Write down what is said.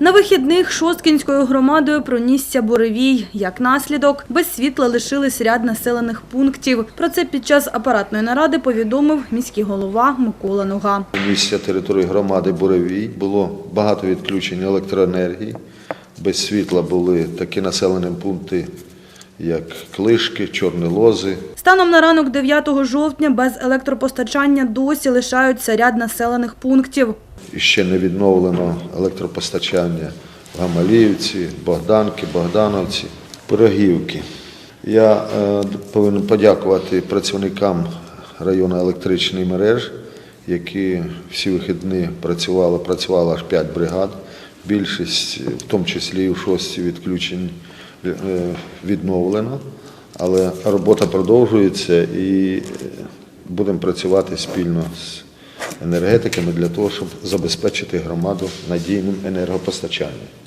На вихідних Шосткінською громадою пронісся буревій. Як наслідок, без світла лишились ряд населених пунктів. Про це під час апаратної наради повідомив міський голова Микола Нога. Місця території громади Буревій було багато відключень електроенергії. Без світла були такі населені пункти, як Клишки, Чорні Лози, Станом на ранок 9 жовтня без електропостачання досі лишаються ряд населених пунктів. Ще не відновлено електропостачання в Гамаліївці, Богданки, Богдановці, Пирогівки. Я е, повинен подякувати працівникам району електричної мереж, які всі вихідні працювали, працювало аж 5 бригад. Більшість, в тому числі і у шості відключень, відновлено. Але робота продовжується і е, будемо працювати спільно з енергетиками для того, щоб забезпечити громаду надійним енергопостачанням.